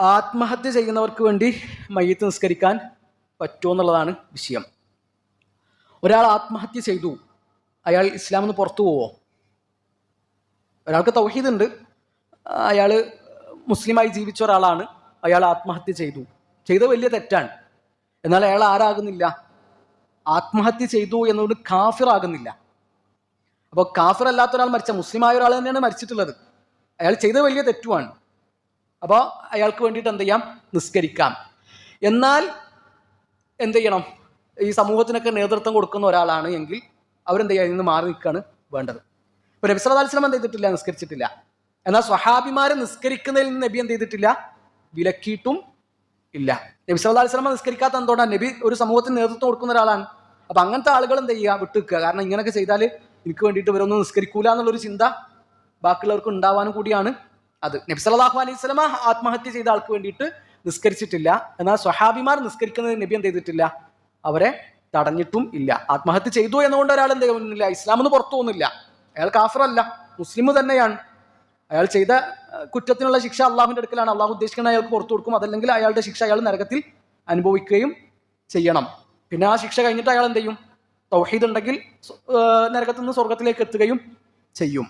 ആത്മഹത്യ ചെയ്യുന്നവർക്ക് വേണ്ടി മയ്യത്ത് നിസ്കരിക്കാൻ പറ്റുമോ എന്നുള്ളതാണ് വിഷയം. ഒരാൾ ആത്മഹത്യ ചെയ്തു. അയാൾ ഇസ്ലാമിൽ പുറത്തു പോവോ? ഒരാൾക്ക് തൗഹീദ് ഉണ്ട് അയാൾ മുസ്ലിമായി ജീവിച്ച ഒരാളാണ്. അയാൾ ആത്മഹത്യ ചെയ്തു. ചെയ്ത വലിയ തെറ്റാണ്. എന്നാൽ അയാൾ ആരാകുന്നില്ല? ആത്മഹത്യ ചെയ്തു എന്നതുകൊണ്ട് കാഫിറാകുന്നില്ല അപ്പോൾ കാഫിർ അല്ലാത്ത ഒരാൾ മരിച്ച മുസ്ലിമായ ഒരാൾ തന്നെയാണ് മരിച്ചിട്ടുള്ളത്. അയാൾ ചെയ്ത വലിയ തെറ്റുമാണ്. അപ്പോൾ അയാൾക്ക് വേണ്ടിയിട്ട് എന്ത് ചെയ്യാം? നിസ്കരിക്കാം. എന്നാൽ എന്ത് ചെയ്യണം? ഈ സമൂഹത്തിനൊക്കെ നേതൃത്വം കൊടുക്കുന്ന ഒരാളാണ് എങ്കിൽ അവരെന്ത് ചെയ്യുക നിന്ന് മാറി നിൽക്കുകയാണ് വേണ്ടത്. ഇപ്പൊ നബി സല്ലല്ലാഹു അലൈഹി വസല്ലം എന്ത് ചെയ്തിട്ടില്ല? നിസ്കരിച്ചിട്ടില്ല. എന്നാൽ സ്വഹാബിമാരെ നിസ്കരിക്കുന്നതിൽ നിന്ന് നബി എന്ത് ചെയ്തിട്ടില്ല? വിലക്കിയിട്ടും ഇല്ല. നബി സല്ലല്ലാഹു അലൈഹി വസല്ലം നിസ്കരിക്കാത്ത എന്തുകൊണ്ടാണ് നബി ഒരു സമൂഹത്തിന് നേതൃത്വം കൊടുക്കുന്ന ഒരാളാണ്. അപ്പൊ അങ്ങനത്തെ ആളുകൾ എന്ത് ചെയ്യുക? വിട്ടുക്കുക കാരണം ഇങ്ങനെയൊക്കെ ചെയ്താൽ എനിക്ക് വേണ്ടിയിട്ട് ഇവരൊന്നും നിസ്കരിക്കൂല എന്നുള്ളൊരു ചിന്ത ബാക്കിയുള്ളവർക്ക് ഉണ്ടാവാനും കൂടിയാണ്. അത് നബി സല്ലല്ലാഹു അലൈഹി വസല്ലമ ആത്മഹത്യ ചെയ്ത ആൾക്ക് വേണ്ടിയിട്ട് നിസ്കരിച്ചിട്ടില്ല. എന്നാൽ സ്വഹാബിമാർ നിസ്കരിക്കുന്നത് നബി എന്ത് ചെയ്തിട്ടില്ല? അവരെ തടഞ്ഞിട്ടും ഇല്ല. ആത്മഹത്യ ചെയ്തു എന്നുകൊണ്ട് ഒരാൾ എന്ത് ചെയ്യുന്നില്ല ഇസ്ലാമെന്ന് പുറത്തു പോകുന്നില്ല. അയാൾ കാഫറല്ല. മുസ്ലിം തന്നെയാണ്. അയാൾ ചെയ്ത കുറ്റത്തിനുള്ള ശിക്ഷ അള്ളാഹുവിന്റെ അടുക്കലാണ്. അള്ളാഹു ഉദ്ദേശിക്കുന്നത് അയാൾക്ക് പുറത്തു കൊടുക്കും. അതല്ലെങ്കിൽ അയാളുടെ ശിക്ഷ അയാൾ നരകത്തിൽ അനുഭവിക്കുകയും ചെയ്യണം. പിന്നെ ആ ശിക്ഷ കഴിഞ്ഞിട്ട് അയാൾ എന്ത് ചെയ്യും? തൗഹീദ് ഉണ്ടെങ്കിൽ നരകത്തിൽ നിന്ന് സ്വർഗത്തിലേക്ക് എത്തുകയും ചെയ്യും.